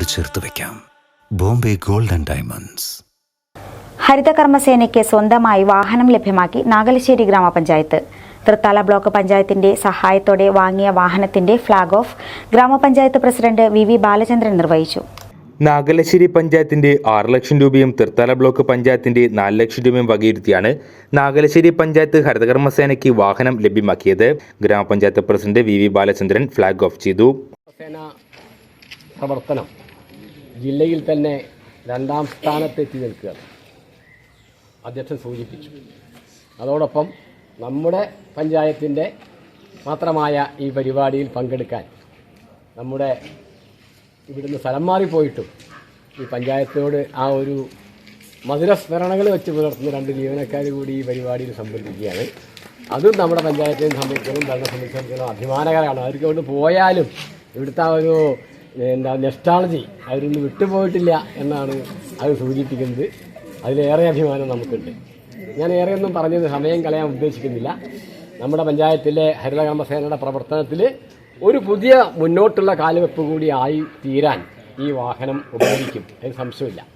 ചേർത്ത് വെക്കാം. Bombay gold and diamonds. ഹരിതകർമ്മസേനയ്ക്ക് സ്വന്തമായി വാഹനം ലഭ്യമാക്കി നാഗലശ്ശേരി ഗ്രാമപഞ്ചായത്ത്. തൃത്താല ബ്ലോക്ക് പഞ്ചായത്തിന്റെ സഹായത്തോടെ വാങ്ങിയ വാഹനത്തിന്റെ ഫ്ളാഗ് ഓഫ് ഗ്രാമപഞ്ചായത്ത് പ്രസിഡന്റ് വി വി ബാലചന്ദ്രൻ നിർവഹിച്ചു. നാഗലശ്ശേരി പഞ്ചായത്തിന്റെ ആറ് ലക്ഷം രൂപയും തൃത്താല ബ്ലോക്ക് പഞ്ചായത്തിന്റെ നാല് ലക്ഷം രൂപയും വകയിരുത്തിയാണ് നാഗലശ്ശേരി പഞ്ചായത്ത് ഹരിതകർമ്മസേനയ്ക്ക് വാഹനം ലഭ്യമാക്കിയത്. ഗ്രാമപഞ്ചായത്ത് president V V Balachandran flag off ചെയ്തു. പ്രവർത്തനം. ജില്ലയിൽ തന്നെ രണ്ടാം സ്ഥാനത്തെത്തി നിൽക്കുകയാണ്. അധ്യക്ഷൻ സൂചിപ്പിച്ചു. അതോടൊപ്പം നമ്മുടെ പഞ്ചായത്തിന്റെ മാത്രമായ ഈ പരിപാടിയിൽ പങ്കെടുക്കാൻ നമ്മുടെ ഇവിടുന്ന് സ്ഥലം മാറിപ്പോയിട്ടും ഈ പഞ്ചായത്തോട് ആ ഒരു മധുരസ്മരണകൾ വെച്ച് പുലർത്തുന്ന രണ്ട് ജീവനക്കാർ കൂടി ഈ പരിപാടിയിൽ സംബന്ധിക്കുകയാണ്. അതും നമ്മുടെ പഞ്ചായത്തിനെ സംബന്ധിച്ചിടത്തോളം ഭരണ സംബന്ധിച്ചിടത്തോളം അഭിമാനകരമാണ്. അവർക്ക് കൊണ്ട് പോയാലും ഇവിടുത്തെ ആ ഒരു എന്താ നെസ്റ്റാളജി അവരിന്ന് വിട്ടുപോയിട്ടില്ല എന്നാണ് അത് സൂചിപ്പിക്കുന്നത്. അതിലേറെ അഭിമാനം നമുക്കുണ്ട്. ഞാൻ ഏറെയൊന്നും പറഞ്ഞത് സമയം കളയാൻ ഉദ്ദേശിക്കുന്നില്ല. നമ്മുടെ പഞ്ചായത്തിലെ ഹരിതകർമ്മസേനയുടെ പ്രവർത്തനത്തിൽ ഒരു പുതിയ മുന്നോട്ടുള്ള കാലുവെപ്പ് കൂടി ആയി തീരാൻ ഈ വാഹനം ഉപകരിക്കും. അതിന് സംശയമില്ല.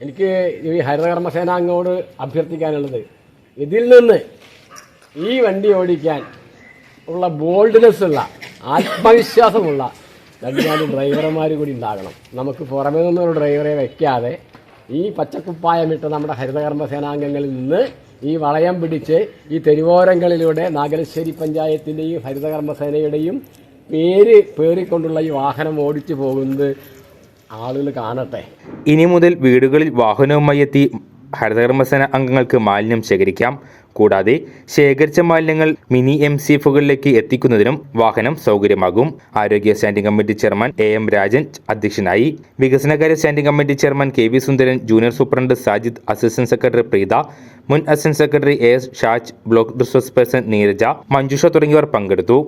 എനിക്ക് ഈ ഹരിതകർമ്മസേനാംഗോട് അഭ്യർത്ഥിക്കാനുള്ളത് ഇതിൽ നിന്ന് ഈ വണ്ടി ഓടിക്കാൻ ഉള്ള ബോൾഡ്നെസ് ഉള്ള ആത്മവിശ്വാസമുള്ള നാല് ഡ്രൈവർമാർ കൂടി ഉണ്ടാകണം. നമുക്ക് പുറമേ നിന്നൊരു ഡ്രൈവറെ വയ്ക്കാതെ ഈ പച്ചക്കുപ്പായമിട്ട് നമ്മുടെ ഹരിതകർമ്മ സേനാംഗങ്ങളിൽ നിന്ന് ഈ വളയം പിടിച്ച് ഈ തെരുവോരങ്ങളിലൂടെ നാഗലശ്ശേരി പഞ്ചായത്തിന്റെയും ഹരിതകർമ്മ സേനയുടെയും പേര് പേറിക്കൊണ്ടുള്ള ഈ വാഹനം ഓടിച്ചു പോകുന്നത് ആളുകൾ കാണട്ടെ. ഇനി മുതൽ വീടുകളിൽ വാഹനവുമായി എത്തി ഹരിതകർമ്മസേന അംഗങ്ങൾക്ക് മാലിന്യം ശേഖരിക്കാം. കൂടാതെ ശേഖരിച്ച മാലിന്യങ്ങൾ മിനി എം സി എഫുകളിലേക്ക് എത്തിക്കുന്നതിനും വാഹനം സൗകര്യമാകും. ആരോഗ്യ standing committee chairman A M Rajan അധ്യക്ഷനായി. വികസനകാര്യ standing committee chairman K V Sundaran junior superintendent Sajid assistant secretary Preetha മുൻ assistant secretary A S Shaj block resource person Neeraja Manjusha തുടങ്ങിയവർ പങ്കെടുത്തു.